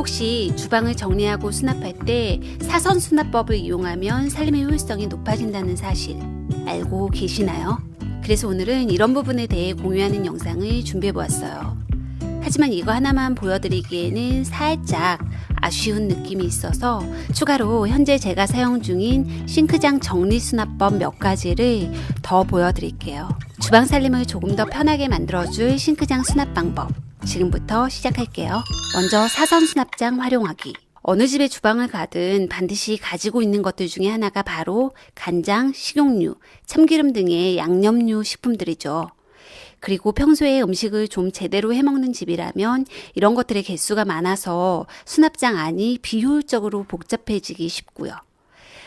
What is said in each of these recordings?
혹시 주방을 정리하고 수납할 때 사선 수납법을 이용하면 살림의 효율성이 높아진다는 사실 알고 계시나요? 그래서 오늘은 이런 부분에 대해 공유하는 영상을 준비해 보았어요. 하지만 이거 하나만 보여드리기에는 살짝 아쉬운 느낌이 있어서 추가로 현재 제가 사용 중인 싱크장 정리 수납법 몇 가지를 더 보여드릴게요. 주방 살림을 조금 더 편하게 만들어줄 싱크장 수납 방법. 지금부터 시작할게요. 먼저 사선 수납장 활용하기. 어느 집의 주방을 가든 반드시 가지고 있는 것들 중에 하나가 바로 간장, 식용유, 참기름 등의 양념류 식품들이죠. 그리고 평소에 음식을 좀 제대로 해먹는 집이라면 이런 것들의 개수가 많아서 수납장 안이 비효율적으로 복잡해지기 쉽고요.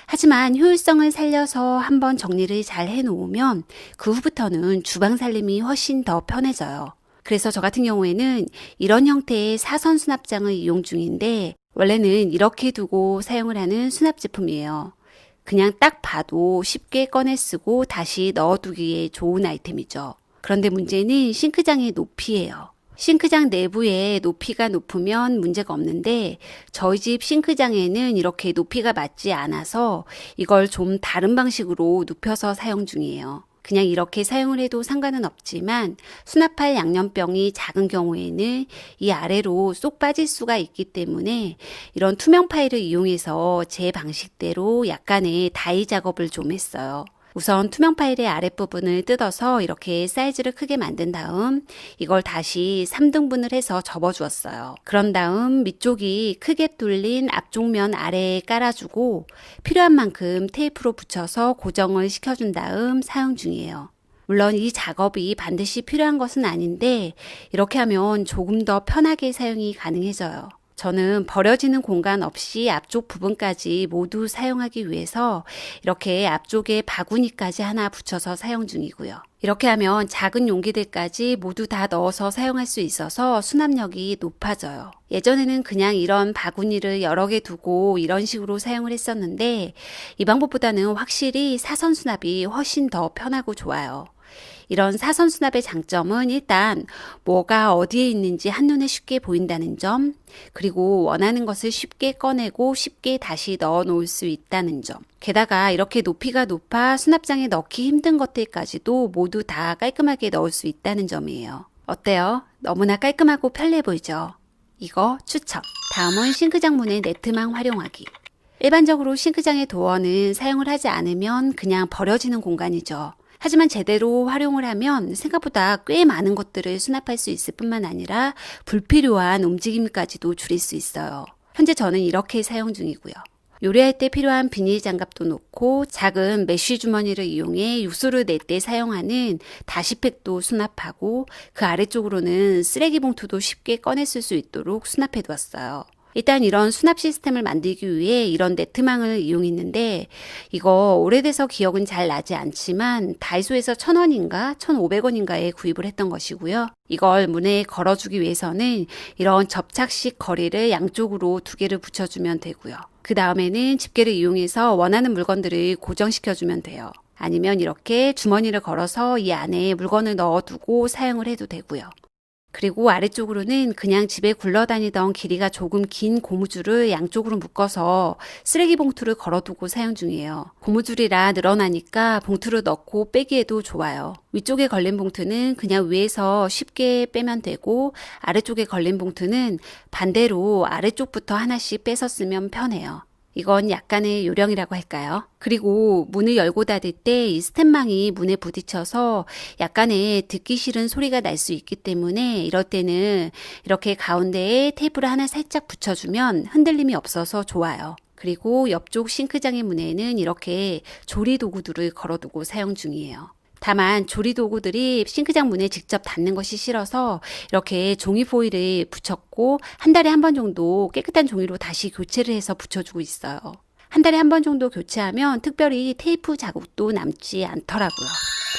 하지만 효율성을 살려서 한번 정리를 잘 해놓으면 그 후부터는 주방 살림이 훨씬 더 편해져요. 그래서 저 같은 경우에는 이런 형태의 사선 수납장을 이용 중인데 원래는 이렇게 두고 사용을 하는 수납 제품이에요. 그냥 딱 봐도 쉽게 꺼내 쓰고 다시 넣어두기에 좋은 아이템이죠. 그런데 문제는 싱크장의 높이예요. 싱크장 내부에 높이가 높으면 문제가 없는데 저희 집 싱크장에는 이렇게 높이가 맞지 않아서 이걸 좀 다른 방식으로 눕혀서 사용 중이에요. 그냥 이렇게 사용을 해도 상관은 없지만 수납할 양념병이 작은 경우에는 이 아래로 쏙 빠질 수가 있기 때문에 이런 투명 파일을 이용해서 제 방식대로 약간의 다이 작업을 좀 했어요. 우선 투명 파일의 아랫부분을 뜯어서 이렇게 사이즈를 크게 만든 다음 이걸 다시 3등분을 해서 접어 주었어요. 그런 다음 밑쪽이 크게 뚫린 앞쪽 면 아래에 깔아주고 필요한 만큼 테이프로 붙여서 고정을 시켜준 다음 사용 중이에요. 물론 이 작업이 반드시 필요한 것은 아닌데 이렇게 하면 조금 더 편하게 사용이 가능해져요. 저는 버려지는 공간 없이 앞쪽 부분까지 모두 사용하기 위해서 이렇게 앞쪽에 바구니까지 하나 붙여서 사용 중이고요. 이렇게 하면 작은 용기들까지 모두 다 넣어서 사용할 수 있어서 수납력이 높아져요. 예전에는 그냥 이런 바구니를 여러 개 두고 이런 식으로 사용을 했었는데 이 방법보다는 확실히 사선 수납이 훨씬 더 편하고 좋아요. 이런 사선 수납의 장점은 일단 뭐가 어디에 있는지 한눈에 쉽게 보인다는 점, 그리고 원하는 것을 쉽게 꺼내고 쉽게 다시 넣어 놓을 수 있다는 점. 게다가 이렇게 높이가 높아 수납장에 넣기 힘든 것들까지도 모두 다 깔끔하게 넣을 수 있다는 점이에요. 어때요? 너무나 깔끔하고 편리해 보이죠? 이거 추천. 다음은 싱크장 문의 네트망 활용하기. 일반적으로 싱크장의 도어는 사용을 하지 않으면 그냥 버려지는 공간이죠. 하지만 제대로 활용을 하면 생각보다 꽤 많은 것들을 수납할 수 있을 뿐만 아니라 불필요한 움직임까지도 줄일 수 있어요. 현재 저는 이렇게 사용 중이고요. 요리할 때 필요한 비닐 장갑도 놓고 작은 메쉬 주머니를 이용해 육수를 낼 때 사용하는 다시팩도 수납하고 그 아래쪽으로는 쓰레기 봉투도 쉽게 꺼냈을 수 있도록 수납해 두었어요. 일단 이런 수납 시스템을 만들기 위해 이런 네트망을 이용했는데 이거 오래돼서 기억은 잘 나지 않지만 다이소에서 1000원인가 1500원인가에 구입을 했던 것이고요. 이걸 문에 걸어주기 위해서는 이런 접착식 거리를 양쪽으로 두 개를 붙여주면 되고요. 그 다음에는 집게를 이용해서 원하는 물건들을 고정시켜주면 돼요. 아니면 이렇게 주머니를 걸어서 이 안에 물건을 넣어두고 사용을 해도 되고요. 그리고 아래쪽으로는 그냥 집에 굴러다니던 길이가 조금 긴 고무줄을 양쪽으로 묶어서 쓰레기 봉투를 걸어두고 사용 중이에요. 고무줄이라 늘어나니까 봉투를 넣고 빼기에도 좋아요. 위쪽에 걸린 봉투는 그냥 위에서 쉽게 빼면 되고 아래쪽에 걸린 봉투는 반대로 아래쪽부터 하나씩 빼서 쓰면 편해요. 이건 약간의 요령이라고 할까요? 그리고 문을 열고 닫을 때 이 스텐망이 문에 부딪혀서 약간의 듣기 싫은 소리가 날 수 있기 때문에 이럴 때는 이렇게 가운데에 테이프를 하나 살짝 붙여주면 흔들림이 없어서 좋아요. 그리고 옆쪽 싱크장의 문에는 이렇게 조리 도구들을 걸어두고 사용 중이에요. 다만 조리 도구들이 싱크장 문에 직접 닿는 것이 싫어서 이렇게 종이 포일을 붙였고 한 달에 한 번 정도 깨끗한 종이로 다시 교체를 해서 붙여주고 있어요. 한 달에 한 번 정도 교체하면 특별히 테이프 자국도 남지 않더라고요.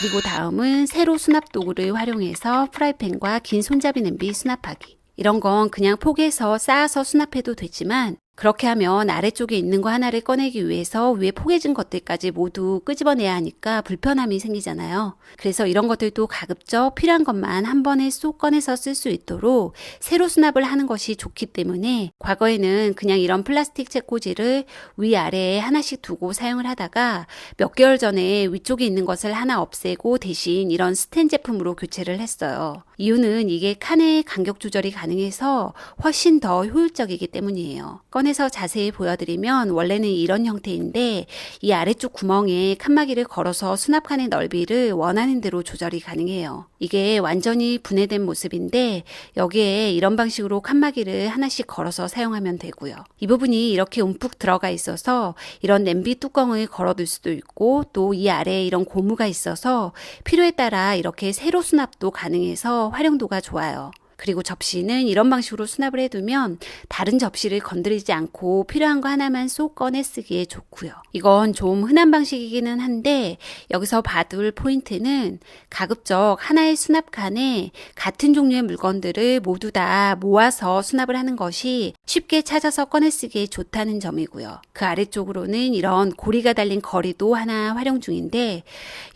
그리고 다음은 세로 수납 도구를 활용해서 프라이팬과 긴 손잡이 냄비 수납하기. 이런 건 그냥 폭에서 쌓아서 수납해도 되지만 그렇게 하면 아래쪽에 있는 거 하나를 꺼내기 위해서 위에 포개진 것들까지 모두 끄집어내야 하니까 불편함이 생기잖아요. 그래서 이런 것들도 가급적 필요한 것만 한 번에 쏙 꺼내서 쓸 수 있도록 세로 수납을 하는 것이 좋기 때문에 과거에는 그냥 이런 플라스틱 책꽂이를 위아래에 하나씩 두고 사용을 하다가 몇 개월 전에 위쪽에 있는 것을 하나 없애고 대신 이런 스텐 제품으로 교체를 했어요. 이유는 이게 칸의 간격 조절이 가능해서 훨씬 더 효율적이기 때문이에요. 꺼내서 자세히 보여드리면 원래는 이런 형태인데 이 아래쪽 구멍에 칸막이를 걸어서 수납칸의 넓이를 원하는 대로 조절이 가능해요. 이게 완전히 분해된 모습인데 여기에 이런 방식으로 칸막이를 하나씩 걸어서 사용하면 되고요. 이 부분이 이렇게 움푹 들어가 있어서 이런 냄비 뚜껑을 걸어둘 수도 있고 또 이 아래에 이런 고무가 있어서 필요에 따라 이렇게 세로 수납도 가능해서 활용도가 좋아요. 그리고 접시는 이런 방식으로 수납을 해두면 다른 접시를 건드리지 않고 필요한 거 하나만 쏙 꺼내 쓰기에 좋고요. 이건 좀 흔한 방식이기는 한데 여기서 봐둘 포인트는 가급적 하나의 수납칸에 같은 종류의 물건들을 모두 다 모아서 수납을 하는 것이 쉽게 찾아서 꺼내 쓰기에 좋다는 점이고요. 그 아래쪽으로는 이런 고리가 달린 거리도 하나 활용 중인데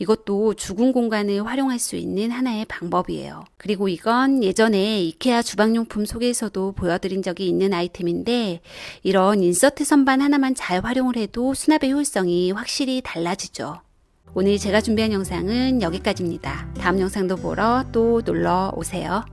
이것도 죽은 공간을 활용할 수 있는 하나의 방법이에요. 그리고 이건 예전에 이케아 주방용품 속에서도 보여드린 적이 있는 아이템인데 이런 인서트 선반 하나만 잘 활용을 해도 수납의 효율성이 확실히 달라지죠. 오늘 제가 준비한 영상은 여기까지입니다. 다음 영상도 보러 또 놀러 오세요.